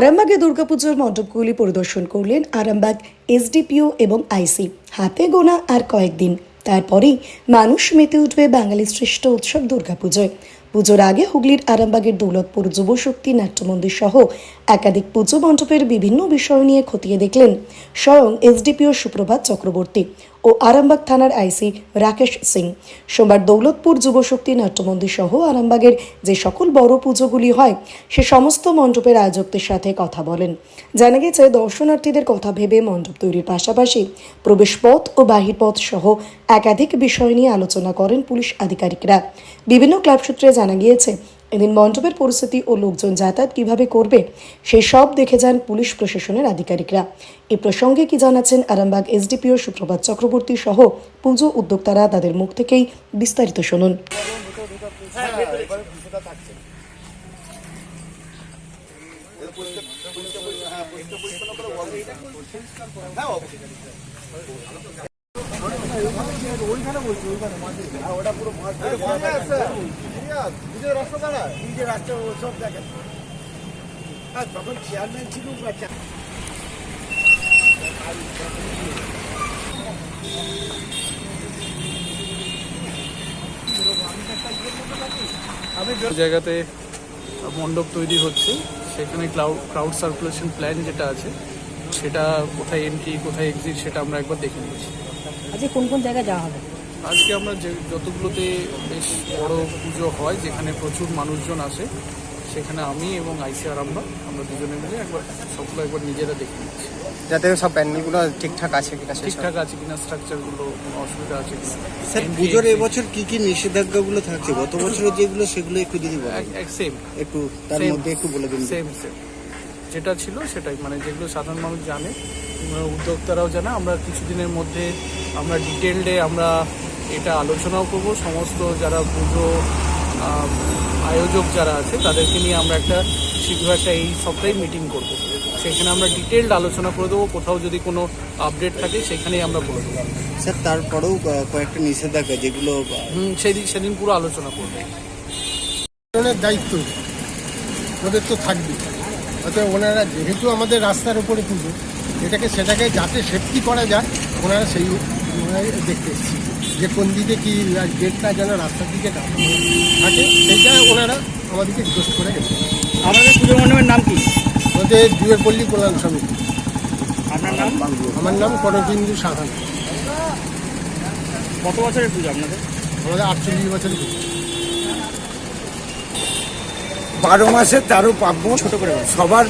আরামবাগে দুর্গাপুজোর মণ্ডপগুলি পরিদর্শন করলেন আরামবাগ এসডিপিও এবং আইসি। হাতে গোনা আর কয়েকদিন। তারপরেই মানুষ মেতে উঠবে বাঙালির শ্রেষ্ঠ উৎসব দুর্গাপুজোয়। পুজোর আগে হুগলির আরামবাগের দৌলতপুর যুবশক্তি নাট্যমন্দির সহ একাধিক পুজো মণ্ডপের বিভিন্ন বিষয় নিয়ে খতিয়ে দেখলেন স্বয়ং এসডিপিও সুপ্রভাত চক্রবর্তী ও আরামবাগ থানার আইসি রাকেশ সিং। সোমবার দৌলতপুর যুবশক্তি নাট্যমন্দির সহ আরামবাগের যে সকল বড় পুজোগুলি হয়, সে সমস্ত মণ্ডপের আয়োজকদের সাথে কথা বলেন। জানা গেছে, দর্শনার্থীদের কথা ভেবে মণ্ডপ তৈরির পাশাপাশি প্রবেশপথ ও বাহিরপথ সহ একাধিক বিষয় নিয়ে আলোচনা করেন পুলিশ আধিকারিকরা। বিভিন্ন ক্লাব সূত্রে জানা গিয়েছে, এদিন মণ্ডপের পরিস্থিতি ও লোকজন যাতায়াত কীভাবে করবে সেই সব দেখে যান পুলিশ প্রশাসনের আধিকারিকরা। এ প্রসঙ্গে কি জানাচ্ছেন আরামবাগ এসডিপিও সুপ্রভাত চক্রবর্তী সহ পুজো উদ্যোক্তারা তাদের মুখ থেকেই বিস্তারিত শুনুন। তখন চেয়ারম্যান ছিল জায়গাতে মণ্ডপ তৈরি হচ্ছে। সেখানে ক্লাউড ক্রাউড সার্কুলেশন প্ল্যান যেটা আছে, সেটা কোথায় এন্ট্রি কোথায় এক্সিট সেটা আমরা একবার দেখে নিচ্ছি। আজকে কোন কোন জায়গায় যাওয়া হবে? আজকে আমরা যে যতগুলোতে বেশ বড় পুজো হয় যেখানে প্রচুর মানুষজন আসে সেখানে আমি এবং আইসিআর আমরা আমরা দুজনে মিলে একবার সবগুলো একবার নিজেরা দেখে নিচ্ছি। যাতে সব প্যান্ডেলগুলো ঠিকঠাক আছে কিনা। ঠিকঠাক আছে কিনা স্ট্রাকচারগুলো কোনো অসুবিধা আছে কিনা স্যার পুজোর এবছর কি কি নিষেধাজ্ঞাগুলো থাকছে? গত বছরের যেগুলো সেগুলো একটু যদি সেম একটু তার মধ্যে একটু বলে দিন। সেম সেম যেটা ছিল সেটাই মানে যেগুলো সাধারণ মানুষ জানে উদ্যোক্তারাও জানে। আমরা কিছুদিনের মধ্যে আমরা ডিটেলডে আমরা এটা আলোচনাও করব। সমস্ত যারা পুজো আয়োজক যারা আছে তাদেরকে নিয়ে আমরা একটা শীঘ্র একটা এই সপ্তাহে মিটিং করব। সেখানে আমরা ডিটেলড আলোচনা করে দেবো। কোথাও যদি কোনো আপডেট থাকে সেখানেই আমরা বলে দেবো। স্যার তারপরেও কয়েকটা নিষেধাজ্ঞা যেগুলো হুম, সেদিন সেদিন পুরো আলোচনা করব। দায়িত্ব। ওদের তো থাকবে অর্থাৎ ওনারা যেহেতু আমাদের রাস্তার উপরে পুজো এটাকে সেটাকে যাতে সেফটি করা যায় ওনারা সেই দেখতে এসেছি যে কোন দিকে কি গেটটা যেন রাস্তার দিকে থাকে সেইটা ওনারা আমাদেরকে রিকোয়েস্ট করে গেছে আমাদের পুজো মণ্ডপের নাম কি? আমাদের দুয়ের পল্লী কল্যাণ সমিতি আপনার নাম? আমার নাম করবিন্দু সাহান কত বছরের পুজো আপনাদের? আমাদের আটচল্লিশ বছরের পুজো। বারো মাসে তেরো পার্বণ। ছোট করে বলুন। সবার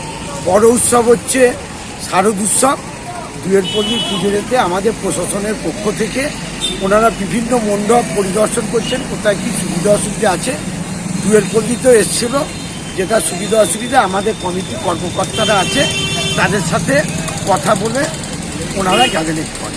বড় উৎসব হচ্ছে শারদ উৎসব দুয়ের পল্লীর পুজোতে আমাদের প্রশাসনের পক্ষ থেকে ওনারা বিভিন্ন মণ্ডপ পরিদর্শন করছেন, কোথায় কী সুবিধা অসুবিধা আছে। দুয়ের পল্লীতেও এসেছিল, যেটা সুবিধা অসুবিধা, আমাদের কমিটি কর্মকর্তারা আছে, তাদের সাথে কথা বলে ওনারা গ্যাদারিং করেন